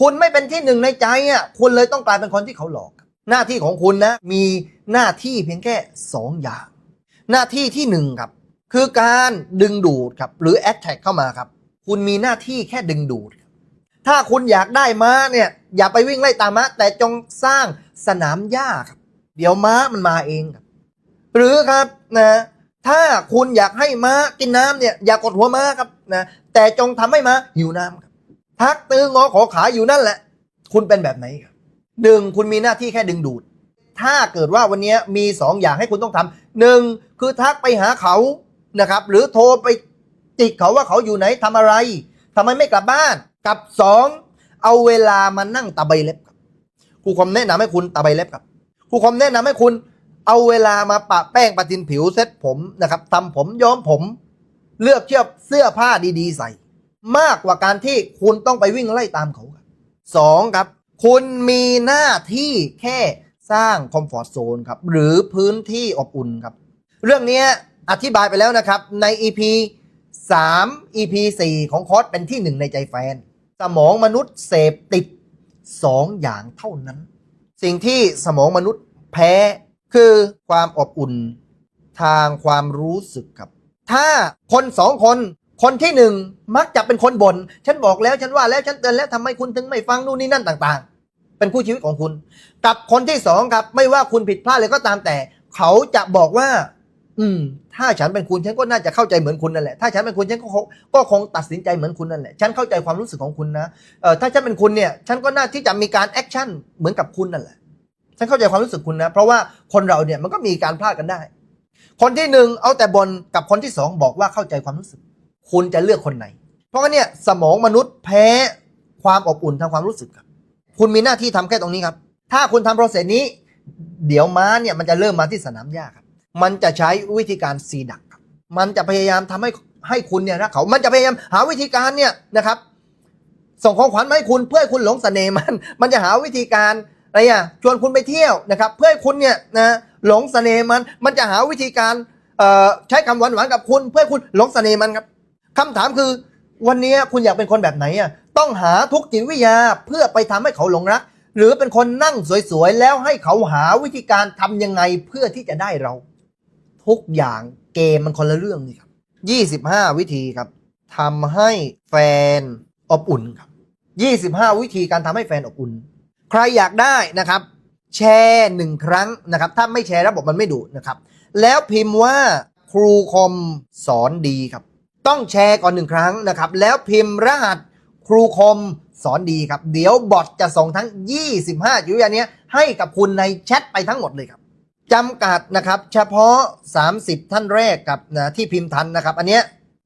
คุณไม่เป็นที่หนึ่งในใจอะคุณเลยต้องกลายเป็นคนที่เขาหลอก หน้าที่ของคุณนะ มีหน้าที่เพียงแค่สองอย่าง หน้าที่ที่หนึ่งครับ คือการดึงดูดครับ หรือ attract เข้ามาครับ คุณมีหน้าที่แค่ดึงดูด ถ้าคุณอยากได้ม้าเนี่ย อย่าไปวิ่งไล่ตามม้าแต่จงสร้างสนามหญ้าครับ เดี๋ยวม้ามันมาเองครับ หรือครับนะถ้าคุณอยากให้ม้ากินน้ำเนี่ยอย่ากดหัวม้าครับนะแต่จงทำให้ม้าหิวน้ำครับ ทักตื้องอขอขาอยู่นั่นแหละ คุณเป็นแบบไหนครับหนึ่งคุณมีหน้าที่แค่ดึงดูด ถ้าเกิดว่าวันนี้มีสองอย่างให้คุณต้องทำหนึ่งคือทักไปหาเขานะครับ หรือโทรไปจิกเขาว่าเขาอยู่ไหนทำอะไรทำไมไม่กลับบ้านกับสองเอาเวลามานั่งตะไบเล็บครับครูคมแนะนำให้คุณตะไบเล็บครับครูคมแนะนำให้คุณเอาเวลามาปะแป้งปะทินผิวเซ็ตผมนะครับทำผมย้อมผม เลือกเชือกเสื้อผ้าดีๆ ใส่ มากกว่าการที่คุณต้องไปวิ่งไล่ตามเขาครับสองครับ คุณมีหน้าที่แค่สร้างคอมฟอร์ทโซนครับ หรือพื้นที่อบอุ่นครับ เรื่องนี้อธิบายไปแล้วนะครับใน EP 3 EP 4 ของคอร์สเป็นที่หนึ่งในใจแฟน สมองมนุษย์เสพติด 2 อย่างเท่านั้น สิ่งที่สมองมนุษย์แพ้คือความอบอุ่นทางความรู้สึกครับ ถ้าคนสองคน คนที่หนึ่งมักจะเป็นคนบน่นฉันบอกแล้วฉันว่าแล้วฉันเตือนแล้วทำไมคุณถึงไม่ฟังนู่นนี่นั่นต่างๆ เป็นคู่ชีวิตของคุณ กับคนที่สองครับ ไม่ว่าคุณผิดพลาดเลยก็ตามแต่ เขาจะบอกว่า อืม ถ้าฉันเป็นคุณฉันก็น่าจะเข้าใจเหมือนคุณนั่นแหละถ้าฉันเป็นคุณฉันก็คงก็คงตัดสินใจเหมือนคุณนั่นแหละฉันเข้าใจความรู้สึกของคุณนะเออถ้าฉันเป็นคุณเนี่ยฉันก็น่าที่จะมีการแอคชั่นเหมือนกับคุณนั่นแหละฉันเข้าใจความรู้สึกคุณนะ เพราะว่าคนเราเนี่ยมันก็มีการพลาดกันได้ คนที่หนึ่งเอาแต่บนกับคนที่สองบอกว่าเข้าใจความรู้สึก คุณจะเลือกคนไหน เพราะว่าเนี่ยสมองมนุษย์แพ้ความอบอุ่นทางความรู้สึกครับ คุณมีหน้าที่ทำแค่ตรงนี้ครับ ถ้าคุณทำโปรเซสนี้ เดี๋ยวม้าเนี่ยมันจะเริ่มมาที่สนามหญ้าครับ มันจะใช้วิธีการซีดักครับ มันจะพยายามทำให้ให้คุณเนี่ยรักเขา มันจะพยายามหาวิธีการเนี่ยนะครับ ส่งของขวัญมาให้คุณเพื่อให้คุณหลงเสน่ห์มัน มันจะหาวิธีการอะไรอะชวนคุณไปเที่ยวนะครับ เพื่อให้คุณเนี่ยนะหลงเสน่ห์มัน มันจะหาวิธีการเอ่อใช้คำหวานหวานๆกับคุณ เพื่อให้คุณหลงเสน่ห์มันครับ คำถามคือวันนี้คุณอยากเป็นคนแบบไหนอะต้องหาทุกจิตวิทยาเพื่อไปทำให้เขาหลงรัก หรือเป็นคนนั่งสวยๆ แล้วให้เขาหาวิธีการทำยังไงเพื่อที่จะได้เรา ทุกอย่างเกมมันคนละเรื่องนี่ครับ25วิธีครับทำให้แฟนอบอุ่นครับ25วิธีการทำให้แฟนอบอุ่น ใครอยากได้นะครับ แชร์หนึ่งครั้งนะครับ ถ้าไม่แชร์ระบบมันไม่ดูนะครับ แล้วพิมพ์ว่าครูคอมสอนดีครับ ต้องแชร์ก่อนหนึ่งครั้งนะครับ แล้วพิมพ์รหัสครูคมสอนดีครับ เดี๋ยวบอทจะส่งทั้ง 25จุดนี้ให้กับคุณในแชทไปทั้งหมดเลยครับจำกัดนะครับ เฉพาะ 30 ท่านแรกกับนะที่พิมพ์ทันนะครับ อันเนี้ย